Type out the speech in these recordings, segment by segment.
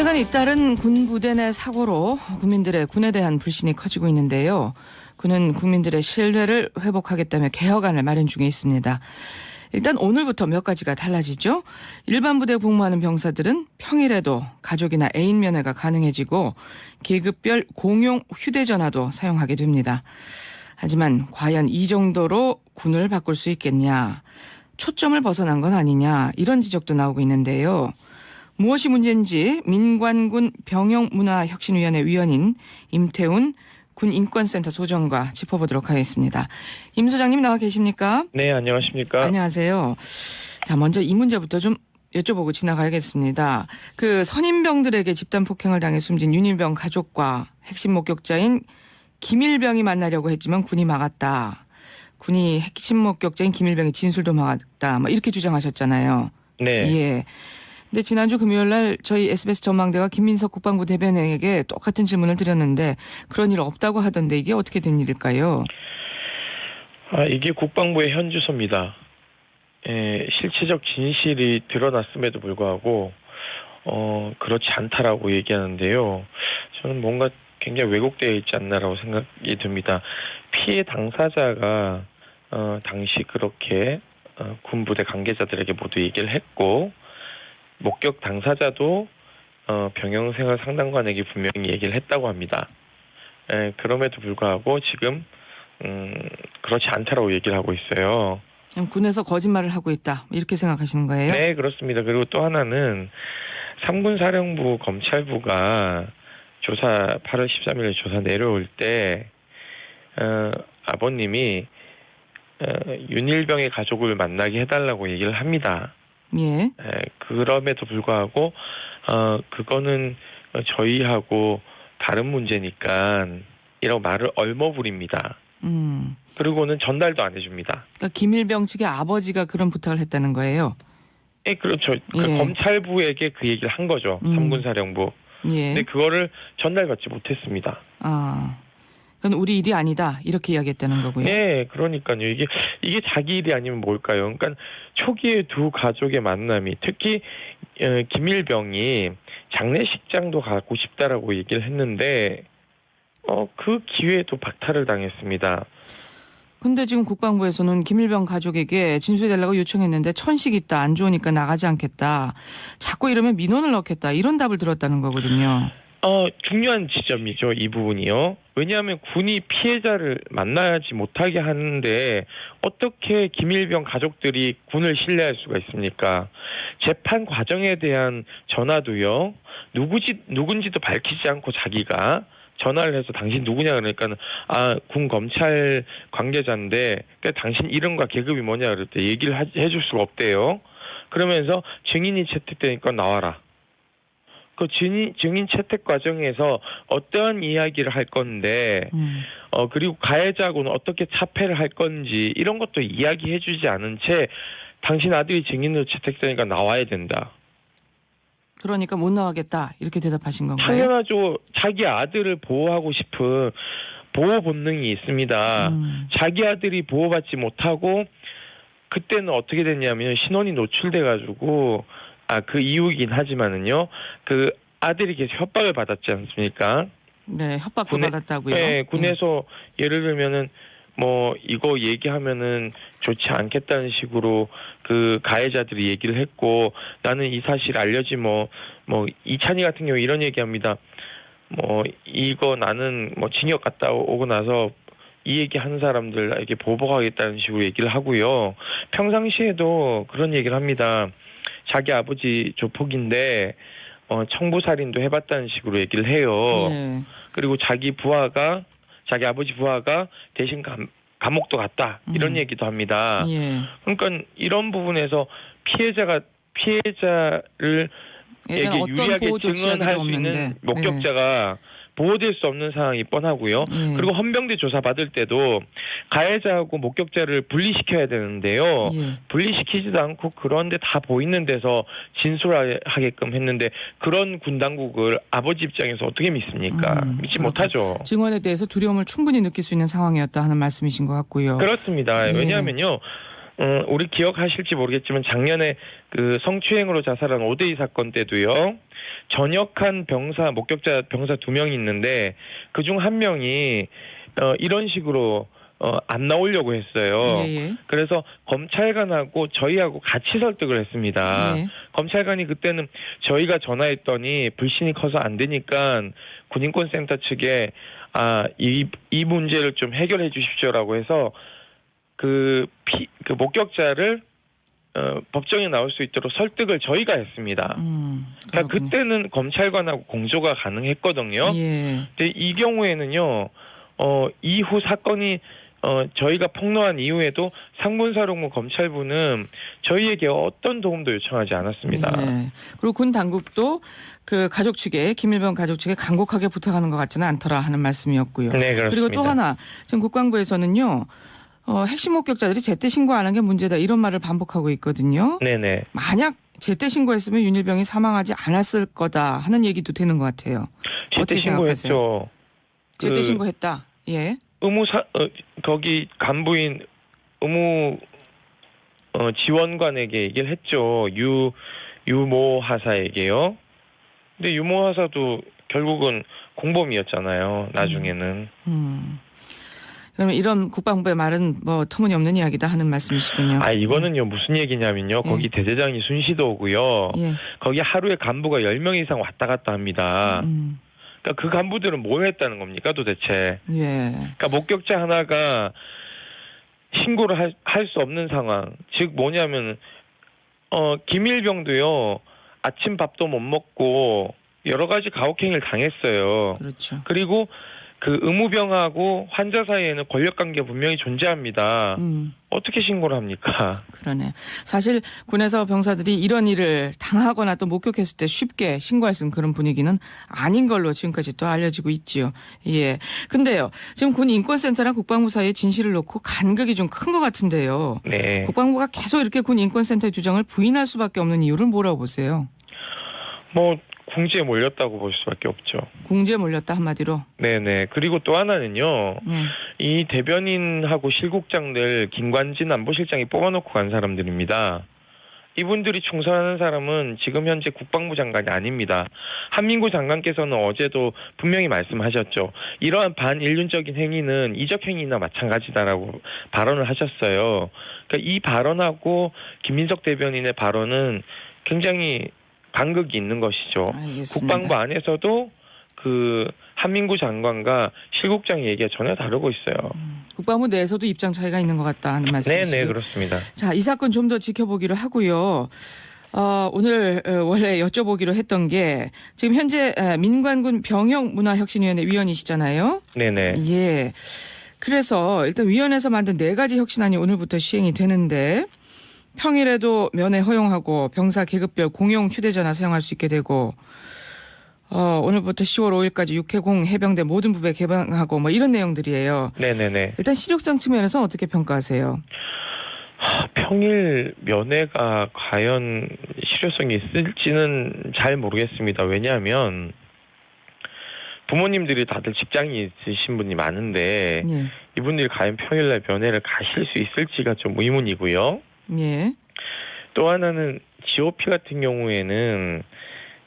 최근 잇따른 군 부대 내 사고로 국민들의 군에 대한 불신이 커지고 있는데요. 군은 국민들의 신뢰를 회복하겠다며 개혁안을 마련 중에 있습니다. 일단 오늘부터 몇 가지가 달라지죠. 일반 부대 복무하는 병사들은 평일에도 가족이나 애인 면회가 가능해지고 계급별 공용 휴대전화도 사용하게 됩니다. 하지만 과연 이 정도로 군을 바꿀 수 있겠냐? 초점을 벗어난 건 아니냐? 이런 지적도 나오고 있는데요. 무엇이 문제인지 민관군 병영문화혁신위원회 위원인 임태훈 군인권센터 소장과 짚어보도록 하겠습니다. 임 소장님 나와 계십니까? 네, 안녕하십니까? 안녕하세요. 자, 먼저 이 문제부터 좀 여쭤보고 지나가야겠습니다. 그 선임병들에게 집단 폭행을 당해 숨진 윤일병 가족과 핵심 목격자인 김일병이 만나려고 했지만 군이 막았다. 군이 핵심 목격자인 김일병의 진술도 막았다. 뭐 이렇게 주장하셨잖아요. 네. 예. 근데 지난주 금요일 날 저희 SBS 전망대가 김민석 국방부 대변인에게 똑같은 질문을 드렸는데 그런 일 없다고 하던데 이게 어떻게 된 일일까요? 아, 이게 국방부의 현 주소입니다. 예, 실체적 진실이 드러났음에도 불구하고 어, 그렇지 않다라고 얘기하는데요. 저는 뭔가 굉장히 왜곡되어 있지 않나라고 생각이 듭니다. 피해 당사자가 어, 당시 그렇게 어, 군부대 관계자들에게 모두 얘기를 했고 목격 당사자도 어, 병영생활 상담관에게 분명히 얘기를 했다고 합니다. 에, 그럼에도 불구하고 지금 음, 그렇지 않다라고 얘기를 하고 있어요. 그냥 군에서 거짓말을 하고 있다 이렇게 생각하시는 거예요? 네, 그렇습니다. 그리고 또 하나는 삼군 사령부 검찰부가 조사 8월 13일에 조사 내려올 때 어, 아버님이 어, 윤일병의 가족을 만나게 해달라고 얘기를 합니다. 예. 에, 그럼에도 불구하고 어, 그거는 저희하고 다른 문제니까 이라고 말을 얼머부립니다. 음. 그리고는 전달도 안 해줍니다. 그러니까 김일병 측의 아버지가 그런 부탁을 했다는 거예요. 예, 그렇죠. 그 예. 검찰부에게 그 얘기를 한 거죠. 음. 삼군사령부. 예. 근데 그거를 전달받지 못했습니다. 아. 그건 우리 일이 아니다 이렇게 이야기했다는 거고요. 네, 그러니까요. 이게 이게 자기 일이 아니면 뭘까요? 그러니까 초기에 두 가족의 만남이 특히 어, 김일병이 장례식장도 가고 싶다라고 얘기를 했는데 어, 그 기회에도 박탈을 당했습니다. 근데 지금 국방부에서는 김일병 가족에게 진술해달라고 요청했는데 천식 있다 안 좋으니까 나가지 않겠다. 자꾸 이러면 민원을 넣겠다 이런 답을 들었다는 거거든요. 어, 중요한 지점이죠. 이 부분이요. 왜냐하면 군이 피해자를 만나지 못하게 하는데 어떻게 김일병 가족들이 군을 신뢰할 수가 있습니까? 재판 과정에 대한 전화도요. 누구지 누군지도 밝히지 않고 자기가 전화를 해서 당신 누구냐 그러니까 아군 검찰 관계자인데 그러니까 당신 이름과 계급이 뭐냐 그럴 때 얘기를 하- 해줄 수가 없대요. 그러면서 증인이 채택되니까 나와라. 그 증인, 증인 채택 과정에서 어떠한 이야기를 할 건데, 음. 어, 그리고 가해자하고는 어떻게 차폐를 할 건지, 이런 것도 이야기해 주지 않은 채, 당신 아들이 증인으로 채택되니까 나와야 된다. 그러니까 못 나가겠다 이렇게 대답하신 건가요? 당연하죠. 자기 아들을 보호하고 싶은 보호 본능이 있습니다. 음. 자기 아들이 보호받지 못하고, 그때는 어떻게 됐냐면, 신원이 노출돼 가지고, 아, 그 이유이긴 하지만은요, 그 아들이 계속 협박을 받았지 않습니까? 네 협박도 군에- 받았다고요. 네, 군에서 예를 들면은 뭐 이거 얘기하면은 좋지 않겠다는 식으로 그 가해자들이 얘기를 했고 나는 이 사실 알려지 뭐 뭐 이찬이 같은 경우 이런 얘기합니다. 뭐 이거 나는 뭐 징역 갔다 오고 나서 이 얘기 하는 사람들에게 보복하겠다는 식으로 얘기를 하고요. 평상시에도 그런 얘기를 합니다. 자기 아버지 조폭인데 어 청부살인도 해봤다는 식으로 얘기를 해요. 예. 그리고 자기 부하가 자기 아버지 부하가 대신 감, 감옥도 갔다 이런 음. 얘기도 합니다. 예. 그러니까 이런 부분에서 피해자가 피해자를 에게 유리하게 증언할 수 있는 목격자가 보호될 수 없는 상황이 뻔하고요. 예. 그리고 헌병대 조사 받을 때도 가해자하고 목격자를 분리시켜야 되는데요. 예. 분리시키지도 않고 그런데 다 보이는 데서 진술하게끔 했는데 그런 군 당국을 아버지 입장에서 어떻게 믿습니까? 음, 믿지. 못하죠. 증언에 대해서 두려움을 충분히 느낄 수 있는 상황이었다 하는 말씀이신 것 같고요. 그렇습니다. 예. 왜냐하면요. 음, 우리 기억하실지 모르겠지만 작년에 그 성추행으로 자살한 오데이 사건 때도요. 전역한 병사 목격자 병사 두 명이 있는데 그중 한 명이 어, 이런 식으로 어, 안 나오려고 했어요. 예, 예. 그래서 검찰관하고 저희하고 같이 설득을 했습니다. 예. 검찰관이 그때는 저희가 전화했더니 불신이 커서 안 되니까 군인권센터 측에 아, 이, 이 문제를 좀 해결해 주십시오라고 해서 그, 피, 그 목격자를 어, 법정에 나올 수 있도록 설득을 저희가 했습니다. 음, 그러니까. 그때는 검찰관하고 공조가 가능했거든요. 예. 근데 이 경우에는요, 어, 이후 사건이 어, 저희가 폭로한 이후에도 상문사령부 검찰부는 저희에게 어떤 도움도 요청하지 않았습니다. 네. 그리고 군 당국도 그 가족 측에 김일병 가족 측에 간곡하게 부탁하는 것 같지는 않더라 하는 말씀이었고요. 네, 그렇습니다. 그리고 또 하나 지금 국방부에서는요. 어, 핵심 목격자들이 제때 신고 안 한 게 문제다 이런 말을 반복하고 있거든요. 네네. 만약 제때 신고했으면 윤일병이 사망하지 않았을 거다 하는 얘기도 되는 것 같아요. 제때 신고했죠. 제때 그 신고했다. 예. 의무사 어, 거기 간부인 의무 어, 지원관에게 얘기를 했죠. 유 유모 하사에게요. 근데 유모 하사도 결국은 공범이었잖아요. 나중에는. 음. 그러면 이런 국방부의 말은 뭐 터무니없는 이야기다 하는 말씀이시군요. 아 이거는요 무슨 얘기냐면요. 거기 대대장이 순시도고요. 예. 거기 하루에 간부가 10명 이상 왔다 갔다 합니다. 음. 그러니까 그 간부들은 뭘 했다는 겁니까 도대체? 예. 그러니까 목격자 하나가 신고를 할 수 없는 상황. 즉 뭐냐면 어 김일병도요. 아침 밥도 못 먹고 여러 가지 가혹행위를 당했어요. 그렇죠. 그리고 그 의무병하고 환자 사이에는 권력 관계 분명히 존재합니다. 음. 어떻게 신고를 합니까? 그러네. 사실 군에서 병사들이 이런 일을 당하거나 또 목격했을 때 쉽게 신고할 수 있는 그런 분위기는 아닌 걸로 지금까지 또 알려지고 있지요. 예. 근데요. 지금 군 인권센터랑 국방부 사이에 진실을 놓고 간극이 좀 큰 것 같은데요. 네. 국방부가 계속 이렇게 군 인권센터의 주장을 부인할 수밖에 없는 이유를 뭐라고 보세요? 뭐 궁지에 몰렸다고 볼 수밖에 없죠. 궁지에 몰렸다 한마디로. 네네. 그리고 또 하나는요. 예. 이 대변인하고 실국장들 김관진 안보실장이 뽑아놓고 간 사람들입니다. 이분들이 충성하는 사람은 지금 현재 국방부 장관이 아닙니다. 한민구 장관께서는 어제도 분명히 말씀하셨죠. 이러한 반인륜적인 행위는 이적 행위나 마찬가지다라고 발언을 하셨어요. 그러니까 이 발언하고 김민석 대변인의 발언은 굉장히 간극이 있는 것이죠. 알겠습니다. 국방부 안에서도 그 한민구 장관과 실국장의 얘기가 전혀 다르고 있어요. 국방부 내에서도 입장 차이가 있는 것 같다 하는 말씀이시죠. 네 네 그렇습니다. 자, 이 사건 좀 더 지켜보기로 하고요. 어, 오늘 어, 원래 여쭤보기로 했던 게 지금 현재 에, 민관군 병역문화혁신위원회 위원이시잖아요. 네네. 예. 그래서 일단 위원회에서 만든 네 가지 혁신안이 오늘부터 시행이 되는데 평일에도 면회 허용하고 병사 계급별 공용 휴대전화 사용할 수 있게 되고 어, 오늘부터 10월 5일까지 육해공 해병대 모든 부대 개방하고 뭐 이런 내용들이에요. 네네네. 일단 실효성 측면에서 어떻게 평가하세요? 하, 평일 면회가 과연 실효성이 있을지는 잘 모르겠습니다. 왜냐하면 부모님들이 다들 직장이 있으신 분이 많은데 예. 이분들이 과연 평일날 면회를 가실 수 있을지가 좀 의문이고요. 예. 또 하나는 GOP 같은 경우에는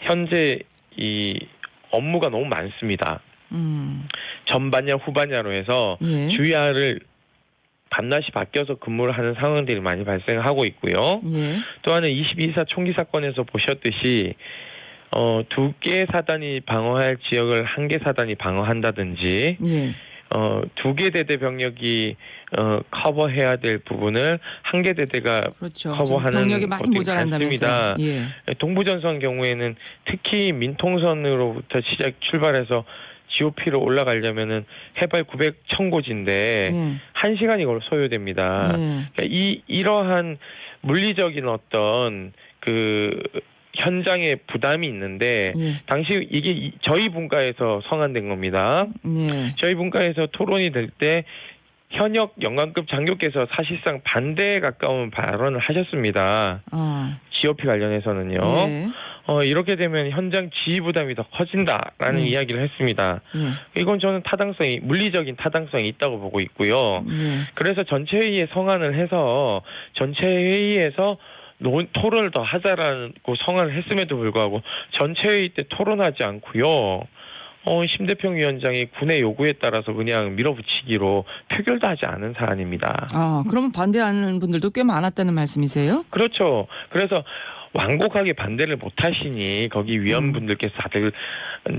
현재 이 업무가 너무 많습니다. 음. 전반야 후반야로 해서 예. 주야를 밤낮이 바뀌어서 근무를 하는 상황들이 많이 발생하고 있고요. 예. 또 하나 22사 총기 사건에서 보셨듯이 어, 두 개 사단이 방어할 지역을 한 개 사단이 방어한다든지 예. 어, 두 개 대대 병력이 어, 커버해야 될 부분을 한 개 대대가 그렇죠. 커버하는 병력이 많이 모자란다면서요. 많습니다. 예. 동부전선 경우에는 특히 민통선으로부터 시작 출발해서 GOP로 올라가려면은 해발 900 천고지인데 예. 한 시간이 걸 소요됩니다. 예. 그러니까 이 이러한 물리적인 어떤 그 현장에 부담이 있는데 예. 당시 이게 이- 저희 분과에서 성안된 겁니다. 예. 저희 분과에서 토론이 될 때 현역 영관급 장교께서 사실상 반대에 가까운 발언을 하셨습니다. 어. GOP 관련해서는요. 예. 어, 이렇게 되면 현장 지휘 부담이 더 커진다라는 음. 이야기를 했습니다. 예. 이건 저는 타당성이 물리적인 타당성이 있다고 보고 있고요. 예. 그래서 전체 회의에 성안을 해서 전체 회의에서 논, 토론을 더 하자라고 성안을 했음에도 불구하고 전체 회의 때 토론하지 않고요. 어, 심대평 위원장이 군의 요구에 따라서 그냥 밀어붙이기로 표결도 하지 않은 사안입니다. 아, 그러면 반대하는 분들도 꽤 많았다는 말씀이세요? 그렇죠. 그래서 완곡하게 반대를 못 하시니 거기 음. 위원분들께서 다들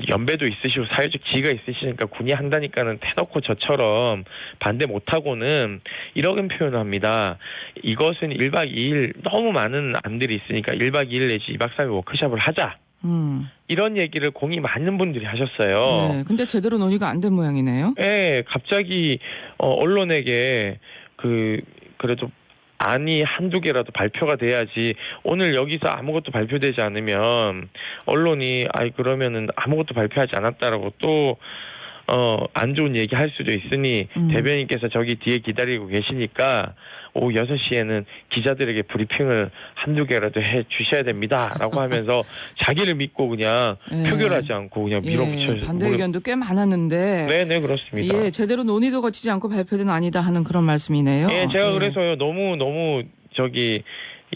연배도 있으시고 사회적 지위가 있으시니까 군이 한다니까는 대놓고 저처럼 반대 못 하고는 이런 표현을 합니다. 이것은 1박 2일 너무 많은 안들이 있으니까 1박 2일 내지 2박 3일 워크숍을 하자. 음. 이런 얘기를 공이 많은 분들이 하셨어요. 네. 근데 제대로 논의가 안 된 모양이네요. 예, 갑자기 어, 언론에게 그 그래도 안이 한두 개라도 발표가 돼야지 오늘 여기서 아무것도 발표되지 않으면 언론이 아이 그러면은 아무것도 발표하지 않았다라고 또 어, 안 좋은 얘기 할 수도 있으니 음. 대변인께서 저기 뒤에 기다리고 계시니까 오후 6시에는 기자들에게 브리핑을 한두 개라도 해 주셔야 됩니다. 라고 하면서 자기를 믿고 그냥 예. 표결하지 않고 그냥 밀어붙여 예, 반대 의견도 꽤 많았는데 네, 네, 그렇습니다. 예, 제대로 논의도 거치지 않고 발표된 아니다 하는 그런 말씀이네요. 예, 제가 예. 그래서요 너무 너무 저기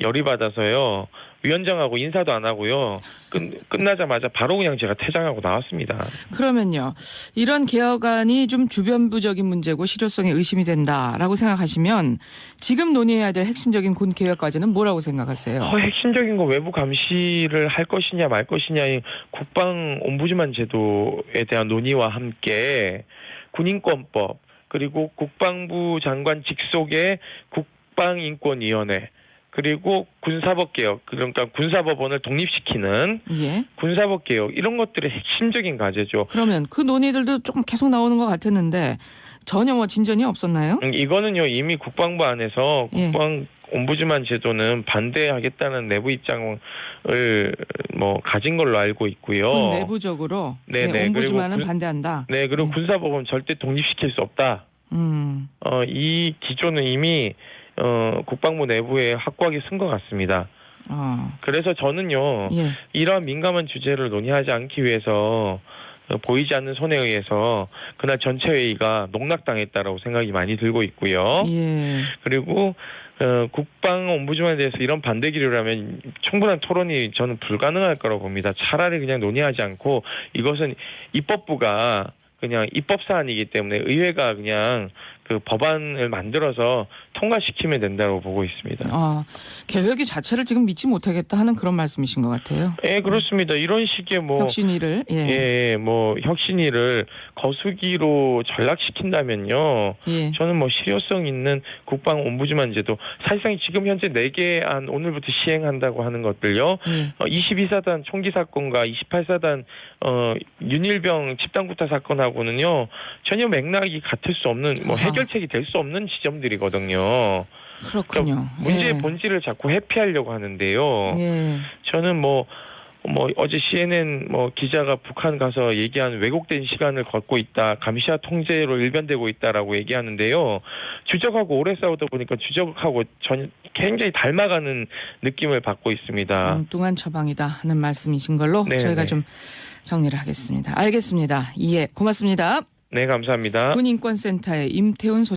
열이 받아서요 위원장하고 인사도 안 하고요 끝 끝나자마자 바로 그냥 제가 퇴장하고 나왔습니다. 그러면요. 이런 개혁안이 좀 주변부적인 문제고 실효성에 의심이 된다라고 생각하시면 지금 논의해야 될 핵심적인 군 개혁 과제는 뭐라고 생각하세요? 어, 핵심적인 거 외부 감시를 할 것이냐 말 것이냐 이 국방 옴부즈만 제도에 대한 논의와 함께 군인권법 그리고 국방부 장관 직속의 국방인권위원회 그리고 군사법 개혁 그러니까 군사법원을 독립시키는 예. 군사법 개혁 이런 것들이 핵심적인 과제죠. 그러면 그 논의들도 조금 계속 나오는 것 같았는데 전혀 뭐 진전이 없었나요? 음, 이거는요 이미 국방부 안에서 예. 국방 옴부즈만 제도는 반대하겠다는 내부 입장을 뭐 가진 걸로 알고 있고요. 군 내부적으로 네네, 예, 옴부즈만은 그리고 군- 반대한다. 네 그리고 예. 군사법은 절대 독립시킬 수 없다. 음. 어, 이 기조는 이미 어, 국방부 내부에 확고하게 쓴 것 같습니다. 어. 그래서 저는요 예. 이러한 민감한 주제를 논의하지 않기 위해서 어, 보이지 않는 손에 의해서 그날 전체 회의가 농락당했다라고 생각이 많이 들고 있고요. 예. 그리고 어, 국방 옴부즈만에 대해서 이런 반대 기류라면 충분한 토론이 저는 불가능할 거라고 봅니다. 차라리 그냥 논의하지 않고 이것은 입법부가 그냥 입법 사안이기 때문에 의회가 그냥 그 법안을 만들어서 통과시키면 된다고 보고 있습니다. 아, 개혁이 자체를 지금 믿지 못하겠다 하는 그런 말씀이신 것 같아요. 예, 그렇습니다. 이런 식의 뭐 혁신위를 예. 예, 예, 뭐 혁신위를 거수기로 전락시킨다면요. 예. 저는 뭐 실효성 있는 국방 옴부즈만 제도 사실상 지금 현재 4개 안 오늘부터 시행한다고 하는 것들요. 예. 어, 22사단 총기 사건과 28사단 어 윤일병 집단 구타 사건하고는요. 전혀 맥락이 같을 수 없는 뭐 아하. 해결책이 될 수 없는 지점들이거든요. 그렇군요. 문제의 예. 본질을 자꾸 회피하려고 하는데요. 예. 저는 뭐, 뭐, 어제 CNN 뭐 기자가 북한 가서 얘기한 왜곡된 시간을 걷고 있다. 감시와 통제로 일변되고 있다라고 얘기하는데요. 주적하고 오래 싸우다 보니까 주적하고 전 굉장히 닮아가는 느낌을 받고 있습니다. 엉뚱한 처방이다 하는 말씀이신 걸로 네, 저희가 네. 좀 정리를 하겠습니다. 알겠습니다. 예, 고맙습니다. 네, 감사합니다. 군인권센터의 임태훈 소